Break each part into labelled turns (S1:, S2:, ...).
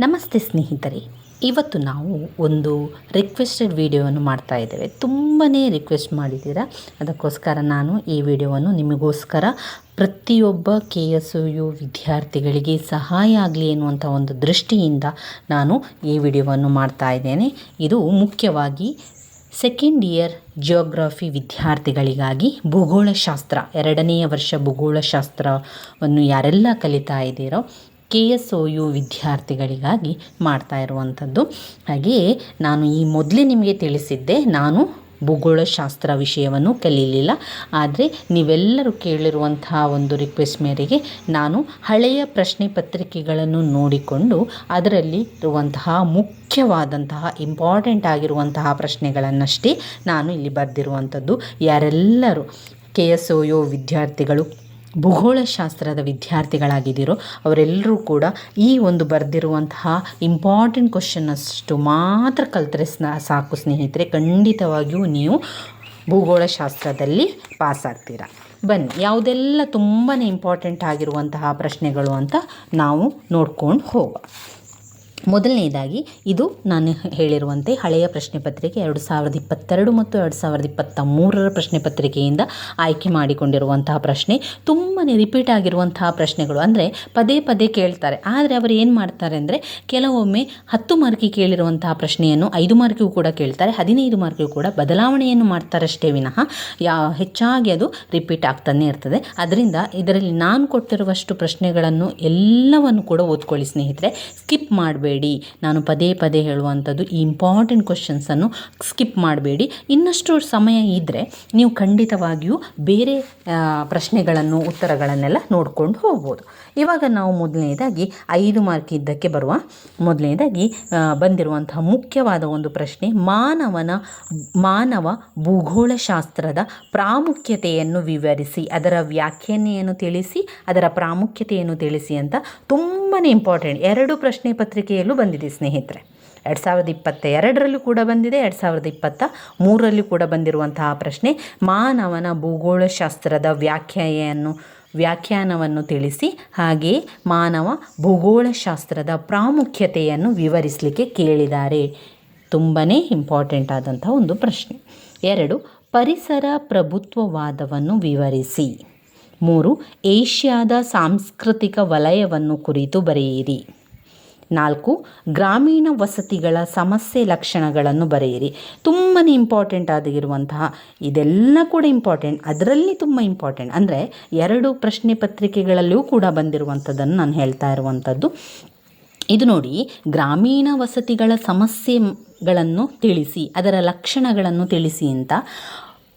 S1: ನಮಸ್ತೆ ಸ್ನೇಹಿತರೆ. ಇವತ್ತು ನಾವು ಒಂದು ರಿಕ್ವೆಸ್ಟೆಡ್ ವಿಡಿಯೋವನ್ನು ಮಾಡ್ತಾ ಇದ್ದೇವೆ. ತುಂಬಾ ರಿಕ್ವೆಸ್ಟ್ ಮಾಡಿದ್ದೀರಾ? ಅದಕ್ಕೋಸ್ಕರ ನಾನು ಈ ವಿಡಿಯೋವನ್ನು ನಿಮಗೋಸ್ಕರ ಪ್ರತಿಯೊಬ್ಬ ಕೆ ಎಸ್ ಯು ವಿದ್ಯಾರ್ಥಿಗಳಿಗೆ ಸಹಾಯ ಆಗಲಿ ಎನ್ನುವಂಥ ಒಂದು ದೃಷ್ಟಿಯಿಂದ ನಾನು ಈ ವಿಡಿಯೋವನ್ನು ಮಾಡ್ತಾ ಇದ್ದೇನೆ. ಇದು ಮುಖ್ಯವಾಗಿ ಸೆಕೆಂಡ್ ಇಯರ್ ಜಿಯೋಗ್ರಫಿ ವಿದ್ಯಾರ್ಥಿಗಳಿಗಾಗಿ ಭೂಗೋಳಶಾಸ್ತ್ರ, ಎರಡನೆಯ ವರ್ಷ ಭೂಗೋಳಶಾಸ್ತ್ರವನ್ನು ಯಾರೆಲ್ಲ ಕಲಿತಾ ಇದ್ದೀರೋ ಕೆ ಎಸ್ ಒ ಯು ವಿದ್ಯಾರ್ಥಿಗಳಿಗಾಗಿ ಮಾಡ್ತಾ ಇರುವಂಥದ್ದು. ಹಾಗೆಯೇ ನಾನು ಈ ಮೊದಲೇ ನಿಮಗೆ ತಿಳಿಸಿದ್ದೆ, ನಾನು ಭೂಗೋಳಶಾಸ್ತ್ರ ವಿಷಯವನ್ನು ಕಲೀಲಿಲ್ಲ. ಆದರೆ ನೀವೆಲ್ಲರೂ ಕೇಳಿರುವಂತಹ ಒಂದು ರಿಕ್ವೆಸ್ಟ್ ಮೇರೆಗೆ ನಾನು ಹಳೆಯ ಪ್ರಶ್ನೆ ಪತ್ರಿಕೆಗಳನ್ನು ನೋಡಿಕೊಂಡು ಅದರಲ್ಲಿ ಇರುವಂತಹ ಮುಖ್ಯವಾದಂತಹ ಇಂಪಾರ್ಟೆಂಟ್ ಆಗಿರುವಂತಹ ಪ್ರಶ್ನೆಗಳನ್ನಷ್ಟೇ ನಾನು ಇಲ್ಲಿ ಬರೆದಿರುವಂಥದ್ದು. ಯಾರೆಲ್ಲರೂ ಕೆ ಎಸ್ ಒ ಯು ವಿದ್ಯಾರ್ಥಿಗಳು ಭೂಗೋಳಶಾಸ್ತ್ರದ ವಿದ್ಯಾರ್ಥಿಗಳಾಗಿದ್ದೀರೋ, ಅವರೆಲ್ಲರೂ ಕೂಡ ಈ ಒಂದು ಬರೆದಿರುವಂತಹ ಇಂಪಾರ್ಟೆಂಟ್ ಕ್ವಶನ್ನಷ್ಟು ಮಾತ್ರ ಕಲ್ತರೆ ಸಾಕು ಸ್ನೇಹಿತರೆ, ಖಂಡಿತವಾಗಿಯೂ ನೀವು ಭೂಗೋಳಶಾಸ್ತ್ರದಲ್ಲಿ ಪಾಸ್ ಆಗ್ತೀರಾ. ಬನ್ನಿ, ಯಾವುದೆಲ್ಲ ತುಂಬಾ ಇಂಪಾರ್ಟೆಂಟ್ ಆಗಿರುವಂತಹ ಪ್ರಶ್ನೆಗಳು ಅಂತ ನಾವು ನೋಡ್ಕೊಂಡು ಹೋಗುವ. ಮೊದಲನೇದಾಗಿ ಇದು ನಾನು ಹೇಳಿರುವಂತೆ ಹಳೆಯ ಪ್ರಶ್ನೆ ಪತ್ರಿಕೆ ಎರಡು ಸಾವಿರದ ಇಪ್ಪತ್ತೆರಡು ಮತ್ತು ಎರಡು ಸಾವಿರದ ಇಪ್ಪತ್ತ ಮೂರರ ಪ್ರಶ್ನೆ ಪತ್ರಿಕೆಯಿಂದ ಆಯ್ಕೆ ಮಾಡಿಕೊಂಡಿರುವಂತಹ ಪ್ರಶ್ನೆ. ತುಂಬಾ ರಿಪೀಟ್ ಆಗಿರುವಂತಹ ಪ್ರಶ್ನೆಗಳು. ಅಂದರೆ ಪದೇ ಪದೇ ಕೇಳ್ತಾರೆ. ಆದರೆ ಅವರು ಏನು ಮಾಡ್ತಾರೆ ಅಂದರೆ ಕೆಲವೊಮ್ಮೆ ಹತ್ತು ಮಾರ್ಕಿಗೆ ಕೇಳಿರುವಂತಹ ಪ್ರಶ್ನೆಯನ್ನು ಐದು ಮಾರ್ಕಿಗೂ ಕೂಡ ಕೇಳ್ತಾರೆ. ಹದಿನೈದು ಮಾರ್ಕಿಗೂ ಕೂಡ ಬದಲಾವಣೆಯನ್ನು ಮಾಡ್ತಾರಷ್ಟೇ ವಿನಃ ಯಾ ಹೆಚ್ಚಾಗಿ ಅದು ರಿಪೀಟ್ ಆಗ್ತಾನೆ ಇರ್ತದೆ. ಅದರಿಂದ ಇದರಲ್ಲಿ ನಾನು ಕೊಟ್ಟಿರುವಷ್ಟು ಪ್ರಶ್ನೆಗಳನ್ನು ಎಲ್ಲವನ್ನು ಕೂಡ ಓದ್ಕೊಳ್ಳಿ ಸ್ನೇಹಿತರೆ. ಸ್ಕಿಪ್ ಮಾಡಬೇಡಿ. ನಾನು ಪದೇ ಪದೇ ಹೇಳುವಂಥದ್ದು ಈ ಇಂಪಾರ್ಟೆಂಟ್ ಕ್ವಶನ್ಸನ್ನು ಸ್ಕಿಪ್ ಮಾಡಬೇಡಿ. ಇನ್ನಷ್ಟು ಸಮಯ ಇದ್ದರೆ ನೀವು ಖಂಡಿತವಾಗಿಯೂ ಬೇರೆ ಪ್ರಶ್ನೆಗಳನ್ನು, ಉತ್ತರಗಳನ್ನೆಲ್ಲ ನೋಡ್ಕೊಂಡು ಹೋಗ್ಬೋದು. ಇವಾಗ ನಾವು ಮೊದಲನೇದಾಗಿ ಐದು ಮಾರ್ಕ್ ಇದ್ದಕ್ಕೆ ಬರುವ, ಮೊದಲನೇದಾಗಿ ಬಂದಿರುವಂತಹ ಮುಖ್ಯವಾದ ಒಂದು ಪ್ರಶ್ನೆ, ಮಾನವನ, ಮಾನವ ಭೂಗೋಳಶಾಸ್ತ್ರದ ಪ್ರಾಮುಖ್ಯತೆಯನ್ನು ವಿವರಿಸಿ, ಅದರ ವ್ಯಾಖ್ಯಾನೆಯನ್ನು ತಿಳಿಸಿ, ಅದರ ಪ್ರಾಮುಖ್ಯತೆಯನ್ನು ತಿಳಿಸಿ ಅಂತ ತುಂಬಾ ಇಂಪಾರ್ಟೆಂಟ್ ಎರಡು ಪ್ರಶ್ನೆ ಪತ್ರಿಕೆಯಲ್ಲೂ ಬಂದಿದೆ ಸ್ನೇಹಿತರೆ. ಎರಡು ಸಾವಿರದ ಇಪ್ಪತ್ತ ಎರಡರಲ್ಲೂ ಕೂಡ ಬಂದಿದೆ, ಎರಡು ಸಾವಿರದ ಇಪ್ಪತ್ತ ಮೂರರಲ್ಲೂ ಕೂಡ ಬಂದಿರುವಂತಹ ಪ್ರಶ್ನೆ, ಮಾನವನ ಭೂಗೋಳಶಾಸ್ತ್ರದ ವ್ಯಾಖ್ಯಾಯನ್ನು ವ್ಯಾಖ್ಯಾನವನ್ನು ತಿಳಿಸಿ ಹಾಗೆಯೇ ಮಾನವ ಭೂಗೋಳಶಾಸ್ತ್ರದ ಪ್ರಾಮುಖ್ಯತೆಯನ್ನು ವಿವರಿಸಲಿಕ್ಕೆ ಕೇಳಿದ್ದಾರೆ. ತುಂಬಾ ಇಂಪಾರ್ಟೆಂಟ್ ಆದಂಥ ಒಂದು ಪ್ರಶ್ನೆ. ಎರಡು, ಪರಿಸರ ಪ್ರಭುತ್ವವಾದವನ್ನು ವಿವರಿಸಿ. ಮೂರು, ಏಷ್ಯಾದ ಸಾಂಸ್ಕೃತಿಕ ವಲಯವನ್ನು ಕುರಿತು ಬರೆಯಿರಿ. ನಾಲ್ಕು, ಗ್ರಾಮೀಣ ವಸತಿಗಳ ಸಮಸ್ಯೆ ಲಕ್ಷಣಗಳನ್ನು ಬರೆಯಿರಿ. ತುಂಬಾ ಇಂಪಾರ್ಟೆಂಟ್ ಆಗಿರುವಂತಹ, ಇದೆಲ್ಲ ಕೂಡ ಇಂಪಾರ್ಟೆಂಟ್ ಅದರಲ್ಲಿ ತುಂಬ ಇಂಪಾರ್ಟೆಂಟ್ ಅಂದರೆ ಎರಡು ಪ್ರಶ್ನೆ ಪತ್ರಿಕೆಗಳಲ್ಲೂ ಕೂಡ ಬಂದಿರುವಂಥದ್ದನ್ನು ನಾನು ಹೇಳ್ತಾ ಇರುವಂಥದ್ದು. ಇದು ನೋಡಿ, ಗ್ರಾಮೀಣ ವಸತಿಗಳ ಸಮಸ್ಯೆಗಳನ್ನು ತಿಳಿಸಿ, ಅದರ ಲಕ್ಷಣಗಳನ್ನು ತಿಳಿಸಿ ಅಂತ.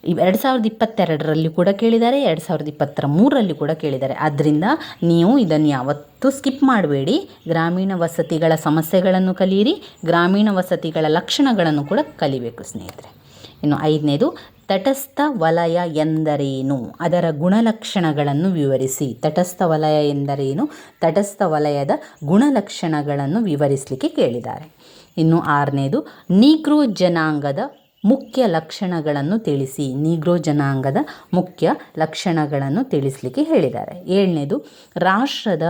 S1: ಎರಡು ಸಾವಿರದ ಇಪ್ಪತ್ತೆರಡರಲ್ಲಿ ಕೂಡ ಕೇಳಿದ್ದಾರೆ, ಎರಡು ಸಾವಿರದ ಇಪ್ಪತ್ತರ ಮೂರರಲ್ಲಿ ಕೂಡ ಕೇಳಿದ್ದಾರೆ. ಆದ್ದರಿಂದ ನೀವು ಇದನ್ನು ಯಾವತ್ತೂ ಸ್ಕಿಪ್ ಮಾಡಬೇಡಿ. ಗ್ರಾಮೀಣ ವಸತಿಗಳ ಸಮಸ್ಯೆಗಳನ್ನು ಕಲಿಯಿರಿ, ಗ್ರಾಮೀಣ ವಸತಿಗಳ ಲಕ್ಷಣಗಳನ್ನು ಕೂಡ ಕಲಿಬೇಕು ಸ್ನೇಹಿತರೆ. ಇನ್ನು ಐದನೇದು, ತಟಸ್ಥ ವಲಯ ಎಂದರೇನು? ಅದರ ಗುಣಲಕ್ಷಣಗಳನ್ನು ವಿವರಿಸಿ. ತಟಸ್ಥ ವಲಯ ಎಂದರೇನು? ತಟಸ್ಥ ವಲಯದ ಗುಣಲಕ್ಷಣಗಳನ್ನು ವಿವರಿಸಲಿಕ್ಕೆ ಕೇಳಿದ್ದಾರೆ. ಇನ್ನು ಆರನೇದು ನೀಗ್ರೋ ಜನಾಂಗದ ಮುಖ್ಯ ಲಕ್ಷಣಗಳನ್ನು ತಿಳಿಸಿ. ನೀಗ್ರೋ ಜನಾಂಗದ ಮುಖ್ಯ ಲಕ್ಷಣಗಳನ್ನು ತಿಳಿಸಲಿಕ್ಕೆ ಹೇಳಿದ್ದಾರೆ. ಏಳನೇದು, ರಾಷ್ಟ್ರದ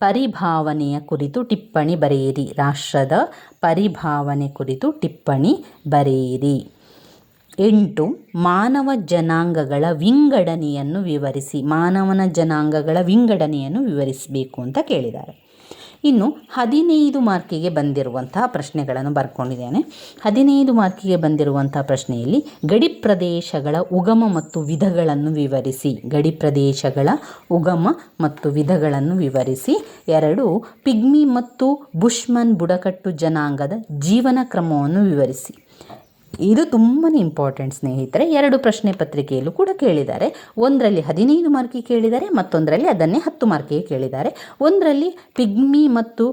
S1: ಪರಿಭಾವನೆಯ ಕುರಿತು ಟಿಪ್ಪಣಿ ಬರೆಯಿರಿ. ರಾಷ್ಟ್ರದ ಪರಿಭಾವನೆ ಕುರಿತು ಟಿಪ್ಪಣಿ ಬರೆಯಿರಿ. ಎಂಟು, ಮಾನವ ಜನಾಂಗಗಳ ವಿಂಗಡಣೆಯನ್ನು ವಿವರಿಸಿ. ಮಾನವನ ಜನಾಂಗಗಳ ವಿಂಗಡಣೆಯನ್ನು ವಿವರಿಸಬೇಕು ಅಂತ ಕೇಳಿದ್ದಾರೆ. ಇನ್ನು ಹದಿನೈದು ಮಾರ್ಕಿಗೆ ಬಂದಿರುವಂತಹ ಪ್ರಶ್ನೆಗಳನ್ನು ಬರ್ಕೊಂಡಿದ್ದೇನೆ. ಹದಿನೈದು ಮಾರ್ಕಿಗೆ ಬಂದಿರುವಂತಹ ಪ್ರಶ್ನೆಯಲ್ಲಿ ಗಡಿ ಪ್ರದೇಶಗಳ ಉಗಮ ಮತ್ತು ವಿಧಗಳನ್ನು ವಿವರಿಸಿ. ಗಡಿ ಪ್ರದೇಶಗಳ ಉಗಮ ಮತ್ತು ವಿಧಗಳನ್ನು ವಿವರಿಸಿ. ಎರಡು, ಪಿಗ್ಮಿ ಮತ್ತು ಬುಷ್ಮನ್ ಬುಡಕಟ್ಟು ಜನಾಂಗದ ಜೀವನ ಕ್ರಮವನ್ನು ವಿವರಿಸಿ. ಇದು ತುಂಬಾ ಇಂಪಾರ್ಟೆಂಟ್ ಸ್ನೇಹಿತರೆ. ಎರಡು ಪ್ರಶ್ನೆ ಪತ್ರಿಕೆಯಲ್ಲೂ ಕೂಡ ಕೇಳಿದ್ದಾರೆ. ಒಂದರಲ್ಲಿ ಹದಿನೈದು ಮಾರ್ಕಿ ಕೇಳಿದ್ದಾರೆ, ಮತ್ತೊಂದರಲ್ಲಿ ಅದನ್ನೇ ಹತ್ತು ಮಾರ್ಕಿಗೆ ಕೇಳಿದ್ದಾರೆ. ಒಂದರಲ್ಲಿ ಪಿಗ್ಮಿ ಮತ್ತು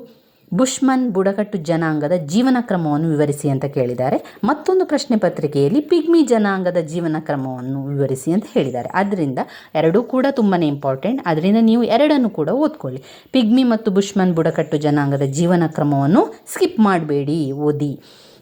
S1: ಬುಷ್ಮನ್ ಬುಡಕಟ್ಟು ಜನಾಂಗದ ಜೀವನ ಕ್ರಮವನ್ನು ವಿವರಿಸಿ ಅಂತ ಕೇಳಿದ್ದಾರೆ. ಮತ್ತೊಂದು ಪ್ರಶ್ನೆ ಪತ್ರಿಕೆಯಲ್ಲಿ ಪಿಗ್ಮಿ ಜನಾಂಗದ ಜೀವನ ಕ್ರಮವನ್ನು ವಿವರಿಸಿ ಅಂತ ಹೇಳಿದ್ದಾರೆ. ಆದ್ದರಿಂದ ಎರಡೂ ಕೂಡ ತುಂಬಾ ಇಂಪಾರ್ಟೆಂಟ್ ಅದರಿಂದ ನೀವು ಎರಡನ್ನು ಕೂಡ ಓದ್ಕೊಳ್ಳಿ. ಪಿಗ್ಮಿ ಮತ್ತು ಬುಷ್ಮನ್ ಬುಡಕಟ್ಟು ಜನಾಂಗದ ಜೀವನ ಕ್ರಮವನ್ನು ಸ್ಕಿಪ್ ಮಾಡಬೇಡಿ, ಓದಿ.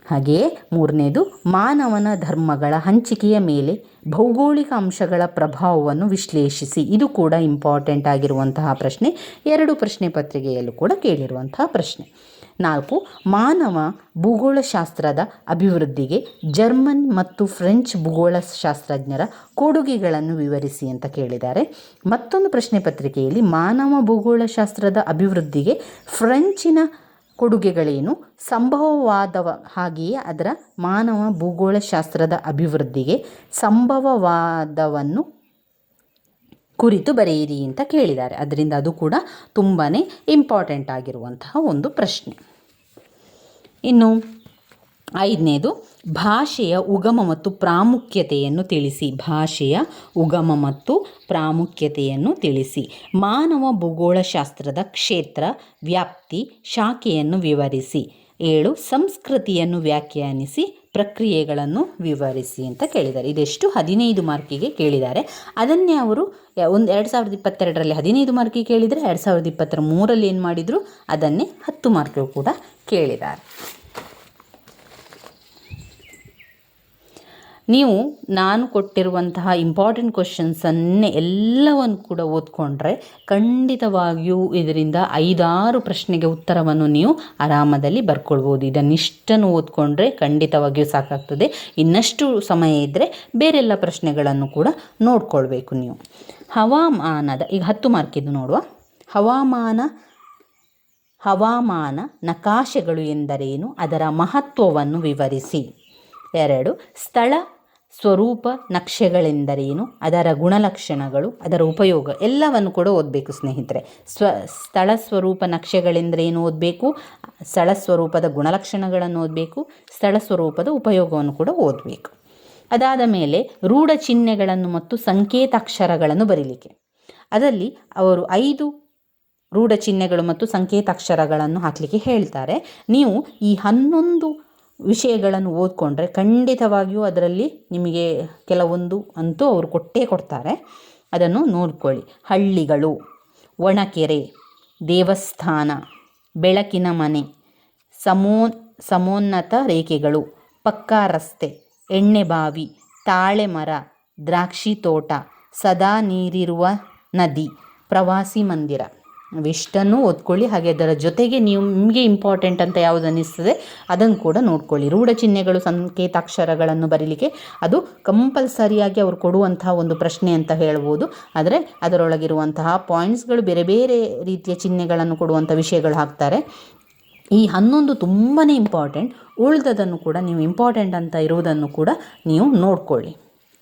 S1: ಹಾಗೆಯೇ ಮೂರನೇದು, ಮಾನವನ ಧರ್ಮಗಳ ಹಂಚಿಕೆಯ ಮೇಲೆ ಭೌಗೋಳಿಕ ಅಂಶಗಳ ಪ್ರಭಾವವನ್ನು ವಿಶ್ಲೇಷಿಸಿ. ಇದು ಕೂಡ ಇಂಪಾರ್ಟೆಂಟ್ ಆಗಿರುವಂತಹ ಪ್ರಶ್ನೆ. ಎರಡು ಪ್ರಶ್ನೆ ಪತ್ರಿಕೆಯಲ್ಲೂ ಕೂಡ ಕೇಳಿರುವಂತಹ ಪ್ರಶ್ನೆ. ನಾಲ್ಕು, ಮಾನವ ಭೂಗೋಳಶಾಸ್ತ್ರದ ಅಭಿವೃದ್ಧಿಗೆ ಜರ್ಮನ್ ಮತ್ತು ಫ್ರೆಂಚ್ ಭೂಗೋಳಶಾಸ್ತ್ರಜ್ಞರ ಕೊಡುಗೆಗಳನ್ನು ವಿವರಿಸಿ ಅಂತ ಕೇಳಿದ್ದಾರೆ. ಮತ್ತೊಂದು ಪ್ರಶ್ನೆ ಪತ್ರಿಕೆಯಲ್ಲಿ, ಮಾನವ ಭೂಗೋಳಶಾಸ್ತ್ರದ ಅಭಿವೃದ್ಧಿಗೆ ಫ್ರೆಂಚಿನ ಕೊಡುಗೆಗಳೇನು? ಸಂಭವವಾದವ ಹಾಗೆಯೇ ಅದರ ಮಾನವ ಭೂಗೋಳಶಾಸ್ತ್ರದ ಅಭಿವೃದ್ಧಿಗೆ ಸಂಭವವಾದವನ್ನು ಕುರಿತು ಬರೆಯಿರಿ ಅಂತ ಕೇಳಿದ್ದಾರೆ. ಅದರಿಂದ ಅದು ಕೂಡ ತುಂಬಾ ಇಂಪಾರ್ಟೆಂಟ್ ಆಗಿರುವಂತಹ ಒಂದು ಪ್ರಶ್ನೆ. ಇನ್ನು ಐದನೇದು, ಭಾಷೆಯ ಉಗಮ ಮತ್ತು ಪ್ರಾಮುಖ್ಯತೆಯನ್ನು ತಿಳಿಸಿ. ಭಾಷೆಯ ಉಗಮ ಮತ್ತು ಪ್ರಾಮುಖ್ಯತೆಯನ್ನು ತಿಳಿಸಿ. ಮಾನವ ಭೂಗೋಳಶಾಸ್ತ್ರದ ಕ್ಷೇತ್ರ, ವ್ಯಾಪ್ತಿ, ಶಾಖೆಯನ್ನು ವಿವರಿಸಿ. ಏಳು, ಸಂಸ್ಕೃತಿಯನ್ನು ವ್ಯಾಖ್ಯಾನಿಸಿ, ಪ್ರಕ್ರಿಯೆಗಳನ್ನು ವಿವರಿಸಿ ಅಂತ ಕೇಳಿದ್ದಾರೆ. ಇದೆಷ್ಟು? ಹದಿನೈದು ಮಾರ್ಕಿಗೆ ಕೇಳಿದ್ದಾರೆ. ಅದನ್ನೇ ಅವರು ಒಂದು, ಎರಡು ಸಾವಿರದ ಇಪ್ಪತ್ತೆರಡರಲ್ಲಿ ಹದಿನೈದು ಮಾರ್ಕಿಗೆ ಕೇಳಿದರೆ, ಎರಡು ಸಾವಿರದ ಇಪ್ಪತ್ತರ ಮೂರಲ್ಲಿ ಏನು ಮಾಡಿದರು? ಅದನ್ನೇ ಹತ್ತು ಮಾರ್ಕಿಗೂ ಕೂಡ ಕೇಳಿದ್ದಾರೆ. ನೀವು ನಾನು ಕೊಟ್ಟಿರುವಂತಹ ಇಂಪಾರ್ಟೆಂಟ್ ಕ್ವಶನ್ಸನ್ನೇ ಎಲ್ಲವನ್ನು ಕೂಡ ಓದ್ಕೊಂಡ್ರೆ ಖಂಡಿತವಾಗಿಯೂ ಇದರಿಂದ ಐದಾರು ಪ್ರಶ್ನೆಗೆ ಉತ್ತರವನ್ನು ನೀವು ಆರಾಮದಲ್ಲಿ ಬರ್ಕೊಳ್ಬೋದು. ಇದನ್ನಿಷ್ಟನ್ನು ಓದ್ಕೊಂಡ್ರೆ ಖಂಡಿತವಾಗಿಯೂ ಸಾಕಾಗ್ತದೆ. ಇನ್ನಷ್ಟು ಸಮಯ ಇದ್ದರೆ ಬೇರೆಲ್ಲ ಪ್ರಶ್ನೆಗಳನ್ನು ಕೂಡ ನೋಡ್ಕೊಳ್ಬೇಕು ನೀವು. ಹವಾಮಾನದ, ಈಗ ಹತ್ತು ಮಾರ್ಕಿದ್ದು ನೋಡುವ. ಹವಾಮಾನ ಹವಾಮಾನ ನಕಾಶೆಗಳು ಎಂದರೇನು? ಅದರ ಮಹತ್ವವನ್ನು ವಿವರಿಸಿ. ಎರಡು, ಸ್ಥಳ ಸ್ವರೂಪ ನಕ್ಷೆಗಳೆಂದರೇನು? ಅದರ ಗುಣಲಕ್ಷಣಗಳು, ಅದರ ಉಪಯೋಗ ಎಲ್ಲವನ್ನು ಕೂಡ ಓದಬೇಕು ಸ್ನೇಹಿತರೆ. ಸ್ವ, ಸ್ಥಳ ಸ್ವರೂಪ ನಕ್ಷೆಗಳೆಂದರೇನು ಓದಬೇಕು? ಸ್ಥಳ ಸ್ವರೂಪದ ಗುಣಲಕ್ಷಣಗಳನ್ನು ಓದಬೇಕು, ಸ್ಥಳ ಸ್ವರೂಪದ ಉಪಯೋಗವನ್ನು ಕೂಡ ಓದಬೇಕು. ಅದಾದ ಮೇಲೆ ರೂಢ ಚಿಹ್ನೆಗಳನ್ನು ಮತ್ತು ಸಂಕೇತಾಕ್ಷರಗಳನ್ನು ಬರೀಲಿಕ್ಕೆ. ಅದರಲ್ಲಿ ಅವರು ಐದು ರೂಢ ಚಿಹ್ನೆಗಳು ಮತ್ತು ಸಂಕೇತಾಕ್ಷರಗಳನ್ನು ಹಾಕಲಿಕ್ಕೆ ಹೇಳ್ತಾರೆ. ನೀವು ಈ ಹನ್ನೊಂದು ವಿಷಯಗಳನ್ನು ಓದ್ಕೊಂಡ್ರೆ ಖಂಡಿತವಾಗಿಯೂ ಅದರಲ್ಲಿ ನಿಮಗೆ ಕೆಲವೊಂದು ಅಂತೂ ಅವರು ಕೊಟ್ಟೇ ಕೊಡ್ತಾರೆ. ಅದನ್ನು ನೋಡ್ಕೊಳ್ಳಿ. ಹಳ್ಳಿಗಳು, ಒಣಕೆರೆ, ದೇವಸ್ಥಾನ, ಬೆಳಕಿನ ಮನೆ, ಸಮೋ, ಸಮೋನ್ನತ ರೇಖೆಗಳು, ಪಕ್ಕಾ ರಸ್ತೆ ಎಣ್ಣೆಬಾವಿ ತಾಳೆ ಮರ, ದ್ರಾಕ್ಷಿ ತೋಟ, ಸದಾ ನೀರಿರುವ ನದಿ, ಪ್ರವಾಸಿ ಮಂದಿರ. ಇವಿಷ್ಟನ್ನು ಓದ್ಕೊಳ್ಳಿ, ಹಾಗೆ ಅದರ ಜೊತೆಗೆ ನೀವು ನಿಮಗೆ ಇಂಪಾರ್ಟೆಂಟ್ ಅಂತ ಯಾವುದು ಅನ್ನಿಸ್ತದೆ, ಅದನ್ನು ಕೂಡ ನೋಡ್ಕೊಳ್ಳಿ. ರೂಢ ಚಿಹ್ನೆಗಳು ಸಂಕೇತಾಕ್ಷರಗಳನ್ನು ಬರೀಲಿಕ್ಕೆ ಅದು ಕಂಪಲ್ಸರಿಯಾಗಿ ಅವರು ಕೊಡುವಂತಹ ಒಂದು ಪ್ರಶ್ನೆ ಅಂತ ಹೇಳ್ಬೋದು. ಆದರೆ ಅದರೊಳಗಿರುವಂತಹ ಪಾಯಿಂಟ್ಸ್ಗಳು ಬೇರೆ ಬೇರೆ ರೀತಿಯ ಚಿಹ್ನೆಗಳನ್ನು ಕೊಡುವಂಥ ವಿಷಯಗಳು ಹಾಕ್ತಾರೆ. ಈ ಹನ್ನೊಂದು ತುಂಬಾ ಇಂಪಾರ್ಟೆಂಟ್ ಉಳಿದದನ್ನು ಕೂಡ ನೀವು ಇಂಪಾರ್ಟೆಂಟ್ ಅಂತ ಇರುವುದನ್ನು ಕೂಡ ನೀವು ನೋಡ್ಕೊಳ್ಳಿ.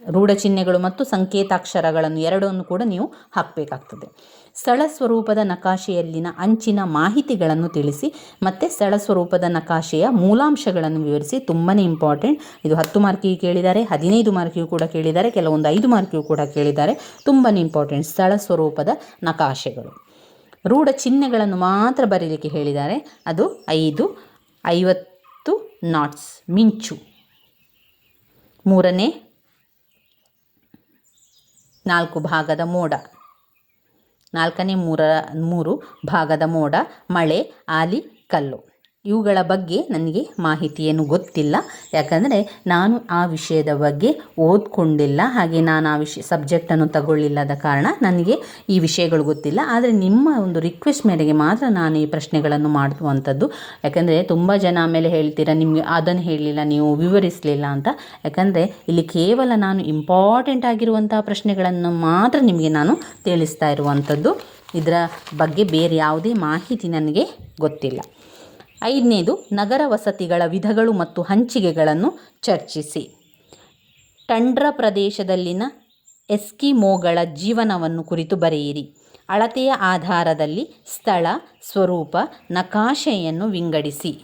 S1: ರೂಢ ಚಿಹ್ನೆಗಳು ಮತ್ತು ಸಂಕೇತಾಕ್ಷರಗಳನ್ನು ಎರಡನ್ನು ಕೂಡ ನೀವು ಹಾಕಬೇಕಾಗ್ತದೆ. ಸ್ಥಳ ಸ್ವರೂಪದ ನಕಾಶೆಯಲ್ಲಿನ ಅಂಚಿನ ಮಾಹಿತಿಗಳನ್ನು ತಿಳಿಸಿ, ಮತ್ತು ಸ್ಥಳ ಸ್ವರೂಪದ ನಕಾಶೆಯ ಮೂಲಾಂಶಗಳನ್ನು ವಿವರಿಸಿ. ತುಂಬಾ ಇಂಪಾರ್ಟೆಂಟ್. ಇದು ಹತ್ತು ಮಾರ್ಕಿಗೆ ಕೇಳಿದ್ದಾರೆ, ಹದಿನೈದು ಮಾರ್ಕಿಗೂ ಕೂಡ ಕೇಳಿದ್ದಾರೆ, ಕೆಲವೊಂದು ಐದು ಮಾರ್ಕಿಗೂ ಕೂಡ ಕೇಳಿದ್ದಾರೆ. ತುಂಬಾ ಇಂಪಾರ್ಟೆಂಟ್. ಸ್ಥಳ ಸ್ವರೂಪದ ನಕಾಶೆಗಳು. ರೂಢ ಚಿಹ್ನೆಗಳನ್ನು ಮಾತ್ರ ಬರೀಲಿಕ್ಕೆ ಹೇಳಿದ್ದಾರೆ. ಅದು ಐದು, ಐವತ್ತು ನಾಟ್ಸ್, ಮಿಂಚು. ಮೂರನೇ ನಾಲ್ಕು ಭಾಗದ ಮೋಡ. ನಾಲ್ಕನೇ ಮೂರ ಮೂರು ಭಾಗದ ಮೋಡ ಮಳೆ ಆಲಿ ಕಲ್ಲು. ಇವುಗಳ ಬಗ್ಗೆ ನನಗೆ ಮಾಹಿತಿಯೇನು ಗೊತ್ತಿಲ್ಲ. ಯಾಕಂದರೆ ನಾನು ಆ ವಿಷಯದ ಬಗ್ಗೆ ಓದ್ಕೊಂಡಿಲ್ಲ. ಹಾಗೆ ನಾನು ಆ ವಿಷಯ ಸಬ್ಜೆಕ್ಟನ್ನು ತಗೊಳ್ಳಿಲ್ಲದ ಕಾರಣ ನನಗೆ ಈ ವಿಷಯಗಳು ಗೊತ್ತಿಲ್ಲ. ಆದರೆ ನಿಮ್ಮ ಒಂದು ರಿಕ್ವೆಸ್ಟ್ ಮೇರೆಗೆ ಮಾತ್ರ ನಾನು ಈ ಪ್ರಶ್ನೆಗಳನ್ನು ಮಾಡುವಂಥದ್ದು. ಯಾಕಂದರೆ ತುಂಬ ಜನ ಆಮೇಲೆ ಹೇಳ್ತೀರಾ, ನಿಮಗೆ ಅದನ್ನು ಹೇಳಲಿಲ್ಲ, ನೀವು ವಿವರಿಸಲಿಲ್ಲ ಅಂತ. ಯಾಕಂದರೆ ಇಲ್ಲಿ ಕೇವಲ ನಾನು ಇಂಪಾರ್ಟೆಂಟ್ ಆಗಿರುವಂತಹ ಪ್ರಶ್ನೆಗಳನ್ನು ಮಾತ್ರ ನಿಮಗೆ ನಾನು ತಿಳಿಸ್ತಾ ಇರುವಂಥದ್ದು. ಇದರ ಬಗ್ಗೆ ಬೇರೆ ಯಾವುದೇ ಮಾಹಿತಿ ನನಗೆ ಗೊತ್ತಿಲ್ಲ. ಐದನೇದು, ನಗರ ವಸತಿಗಳ ವಿಧಗಳು ಮತ್ತು ಹಂಚಿಕೆಗಳನ್ನು ಚರ್ಚಿಸಿ. ಟಂಡ್ರ ಪ್ರದೇಶದಲ್ಲಿನ ಎಸ್ಕಿಮೋಗಳ ಜೀವನವನ್ನು ಕುರಿತು ಬರೆಯಿರಿ. ಅಳತೆಯ ಆಧಾರದಲ್ಲಿ ಸ್ಥಳ, ಸ್ವರೂಪ, ನಕಾಶೆಯನ್ನು ವಿಂಗಡಿಸಿ.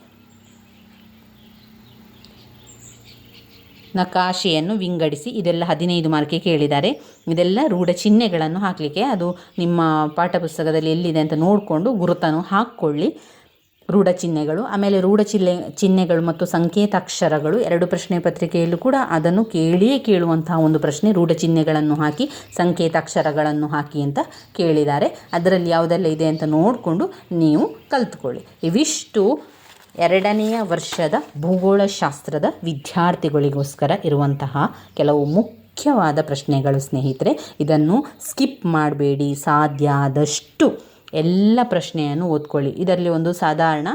S1: ನಕಾಶೆಯನ್ನು ವಿಂಗಡಿಸಿ, ಇದೆಲ್ಲ ಹದಿನೈದು ಮಾರ್ಕೆ ಕೇಳಿದ್ದಾರೆ. ಇದೆಲ್ಲ ರೂಢ ಚಿಹ್ನೆಗಳನ್ನು ಹಾಕಲಿಕ್ಕೆ, ಅದು ನಿಮ್ಮ ಪಾಠಪುಸ್ತಕದಲ್ಲಿ ಎಲ್ಲಿದೆ ಅಂತ ನೋಡಿಕೊಂಡು ಗುರುತನ್ನು ಹಾಕ್ಕೊಳ್ಳಿ. ರೂಢ ಚಿಹ್ನೆಗಳು ಆಮೇಲೆ ರೂಢ ಚಿಹ್ನೆ ಚಿಹ್ನೆಗಳು ಮತ್ತು ಸಂಕೇತಾಕ್ಷರಗಳು ಎರಡು ಪ್ರಶ್ನೆ ಪತ್ರಿಕೆಯಲ್ಲೂ ಕೂಡ ಅದನ್ನು ಕೇಳಿಯೇ ಕೇಳುವಂತಹ ಒಂದು ಪ್ರಶ್ನೆ ರೂಢ ಚಿಹ್ನೆಗಳನ್ನು ಹಾಕಿ, ಸಂಕೇತಾಕ್ಷರಗಳನ್ನು ಹಾಕಿ ಅಂತ ಕೇಳಿದ್ದಾರೆ. ಅದರಲ್ಲಿ ಯಾವುದೆಲ್ಲ ಇದೆ ಅಂತ ನೋಡಿಕೊಂಡು ನೀವು ಕಲ್ತ್ಕೊಳ್ಳಿ. ಇವಿಷ್ಟು ಎರಡನೆಯ ವರ್ಷದ ಭೂಗೋಳಶಾಸ್ತ್ರದ ವಿದ್ಯಾರ್ಥಿಗಳಿಗೋಸ್ಕರ ಇರುವಂತಹ ಕೆಲವು ಮುಖ್ಯವಾದ ಪ್ರಶ್ನೆಗಳು ಸ್ನೇಹಿತರೆ. ಇದನ್ನು ಸ್ಕಿಪ್ ಮಾಡಬೇಡಿ, ಸಾಧ್ಯ ಆದಷ್ಟು ಎಲ್ಲ ಪ್ರಶ್ನೆಯನ್ನು ಓದ್ಕೊಳ್ಳಿ. ಇದರಲ್ಲಿ ಒಂದು ಸಾಧಾರಣ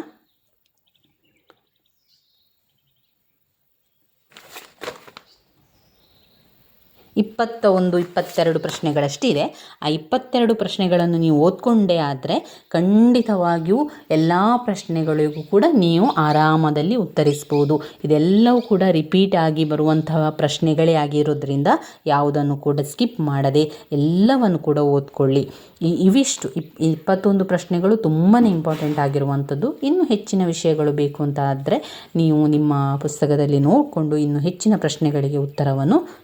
S1: ಇಪ್ಪತ್ತ ಒಂದು, ಇಪ್ಪತ್ತೆರಡು ಪ್ರಶ್ನೆಗಳಷ್ಟಿದೆ. ಆ ಇಪ್ಪತ್ತೆರಡು ಪ್ರಶ್ನೆಗಳನ್ನು ನೀವು ಓದ್ಕೊಂಡೇ ಆದರೆ ಖಂಡಿತವಾಗಿಯೂ ಎಲ್ಲ ಪ್ರಶ್ನೆಗಳಿಗೂ ಕೂಡ ನೀವು ಆರಾಮದಲ್ಲಿ ಉತ್ತರಿಸ್ಬೋದು. ಇದೆಲ್ಲವೂ ಕೂಡ ರಿಪೀಟ್ ಆಗಿ ಬರುವಂತಹ ಪ್ರಶ್ನೆಗಳೇ ಆಗಿರೋದ್ರಿಂದ ಯಾವುದನ್ನು ಕೂಡ ಸ್ಕಿಪ್ ಮಾಡದೆ ಎಲ್ಲವನ್ನು ಕೂಡ ಓದ್ಕೊಳ್ಳಿ. ಇವಿಷ್ಟು, ಇಪ್, ಇಪ್ಪತ್ತೊಂದು ಪ್ರಶ್ನೆಗಳು ತುಂಬಾ ಇಂಪಾರ್ಟೆಂಟ್ ಆಗಿರುವಂಥದ್ದು. ಇನ್ನೂ ಹೆಚ್ಚಿನ ವಿಷಯಗಳು ಬೇಕು ಅಂತ ಆದರೆ ನೀವು ನಿಮ್ಮ ಪುಸ್ತಕದಲ್ಲಿ ನೋಡಿಕೊಂಡು ಇನ್ನು ಹೆಚ್ಚಿನ ಪ್ರಶ್ನೆಗಳಿಗೆ ಉತ್ತರವನ್ನು